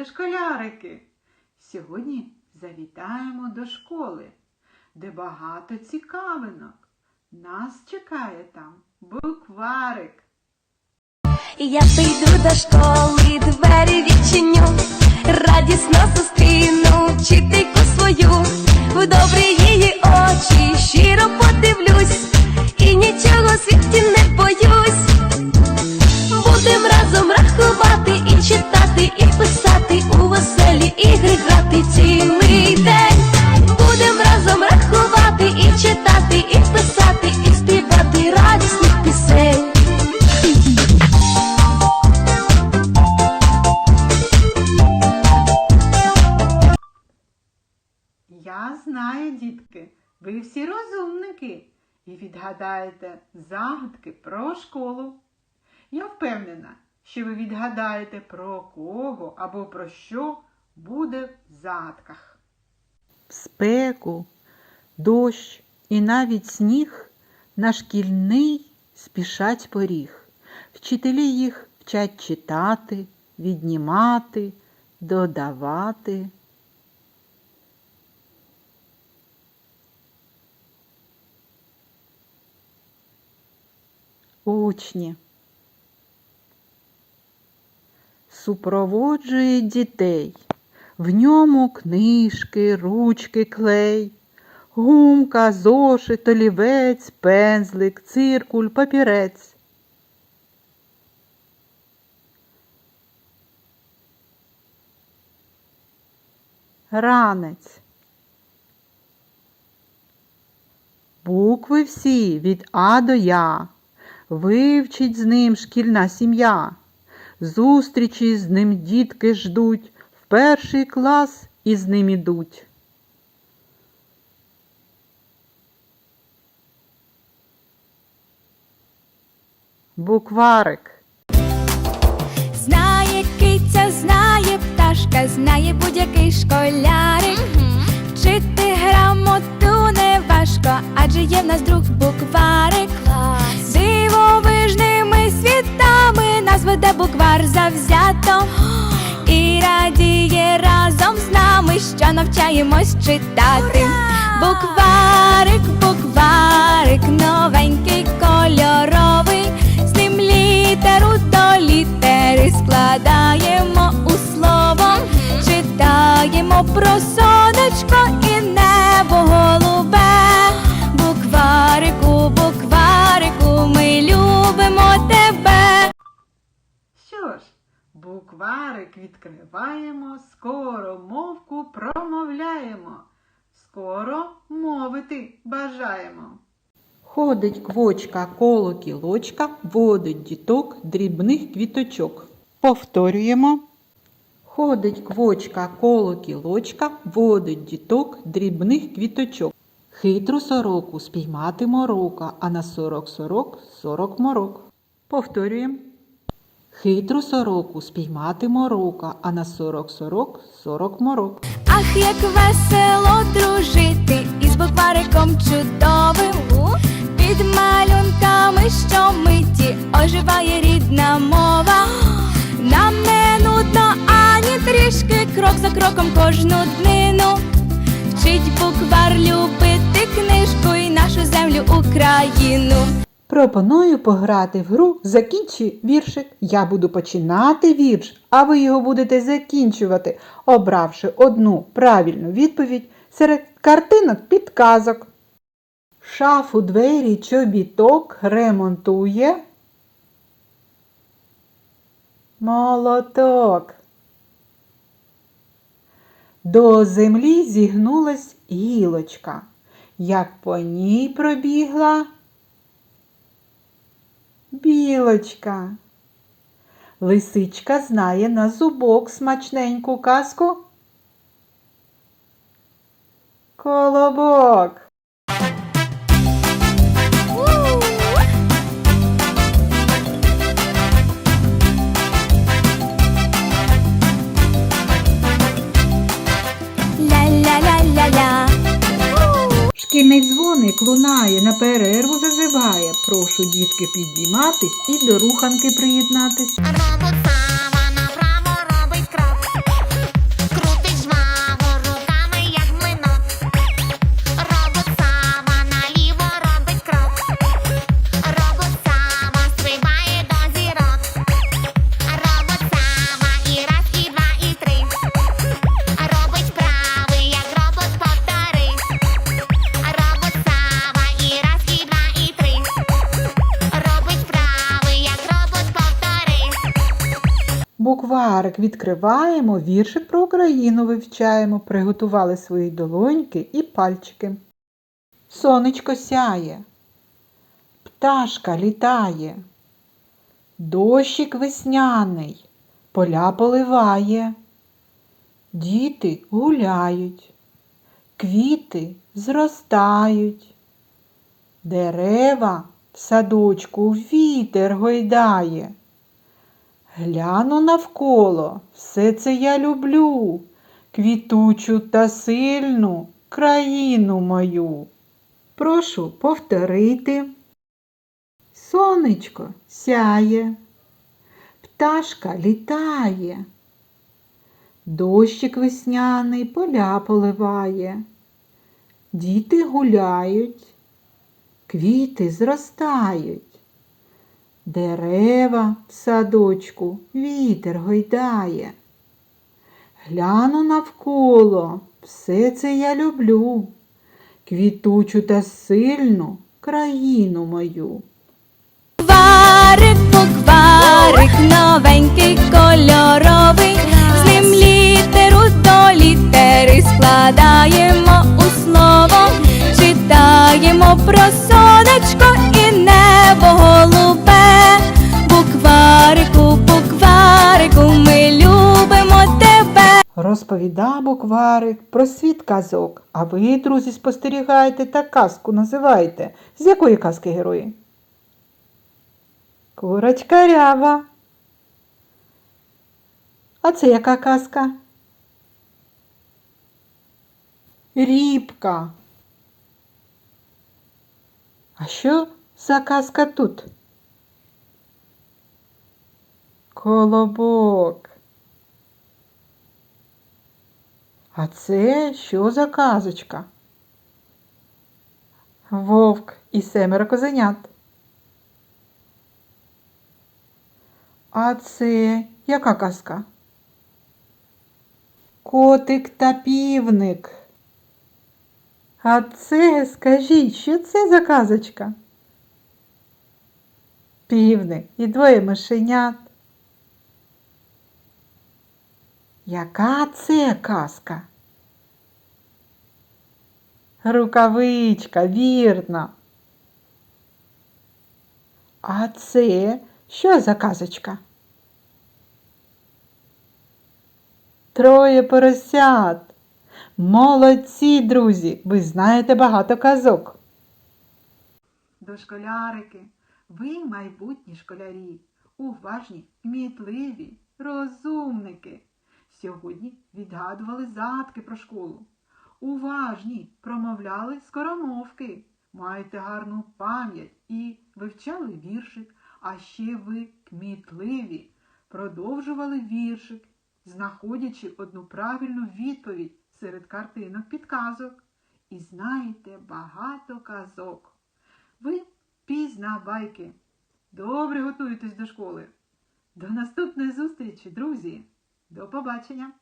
Дошколярики! Сьогодні завітаємо до школи, де багато цікавинок. Нас чекає там букварик. Я прийду до школи, двері відчиню, радісно зустріну вчительку ви всі розумники і відгадаєте загадки про школу. Я впевнена, що ви відгадаєте про кого або про що буде в загадках. В спеку, дощ і навіть сніг на шкільний спішать поріг. Вчителі їх вчать читати, віднімати, додавати. Учні. Супроводжує дітей. В ньому книжки, ручки, клей, гумка, зошит, олівець, пензлик, циркуль, папірець. Ранець. Букви всі від А до Я. Вивчить з ним шкільна сім'я. Зустрічі з ним дітки ждуть, в перший клас із ним ідуть. Букварик. Знає киця, знає пташка, знає будь-який школярик. Вчити грамоту не важко, адже є в нас друг букварик. Дивовижними завзято. І радіє разом з нами, що навчаємось читати. Букварик, букварик, новенький кольоровий, з ним літеру до літери складаємо у слово, читаємо про сонечко букварик відкриваємо, скоро мовку промовляємо. Скоро мовити бажаємо. Ходить квочка коло кілочка, водить діток дрібних квіточок. Повторюємо. Ходить квочка коло кілочка, водить діток дрібних квіточок. Хитру сороку спіймати морока, а на сорок сорок сорок морок. Повторюємо. Хитру сороку спіймати морока, а на сорок сорок сорок морок. Ах, як весело дружити із буквариком чудовим. Під малюнками щомиті оживає рідна мова. Нам не нудно ані трішки, крок за кроком кожну днину. Вчить буквар любити книжку і нашу землю Україну. Пропоную пограти в гру Закінчи віршик. Я буду починати вірш, а ви його будете закінчувати, обравши одну правильну відповідь серед картинок підказок. Шафу двері чобіток ремонтує. Молоток. До землі зігнулась гілочка. Як по ній пробігла білочка. Лисичка знає на зубок смачненьку казку. Колобок. Шкільний дзвоник лунає, на перерву зазиває. Прошу, дітки, підійматись і до руханки приєднатись. Букварик відкриваємо, віршик про Україну вивчаємо, приготували свої долоньки і пальчики. Сонечко сяє, пташка літає, дощик весняний, поля поливає, діти гуляють, квіти зростають, дерева в садочку вітер гойдає. Гляну навколо, все це я люблю, квітучу та сильну країну мою. Прошу повторити. Сонечко сяє, пташка літає, дощик весняний поля поливає, діти гуляють, квіти зростають. Дерева в садочку вітер гойдає. Гляну навколо, все це я люблю, квітучу та сильну країну мою. Кварик, букварик, новенький кольоровий, з ним літеру до літери складаємо у слово, читаємо про сонечко і небо голубе. Розповіда букварик про світ казок. А ви, друзі, спостерігаєте та казку називаєте. З якої казки герої? Курочка ряба. А це яка казка? Рібка. А що за казка тут? Колобок. А це що за казочка? Вовк і семеро козенят. А це яка казка? Котик та півник. А це, скажіть, що це за казочка? Півник і двоє мишенят. Яка це казка? Рукавичка, вірно. А це що за казочка? Троє поросят. Молодці, друзі! Ви знаєте багато казок. Дошколярики, ви майбутні школярі, уважні, кмітливі, розумники. Сьогодні відгадували загадки про школу. Уважні, промовляли скоромовки, маєте гарну пам'ять і вивчали віршик, а ще ви кмітливі, продовжували віршик, знаходячи одну правильну відповідь серед картинок підказок. І знаєте багато казок. Ви пізнавайки. Добре готуєтесь до школи. До наступної зустрічі, друзі! До побачення!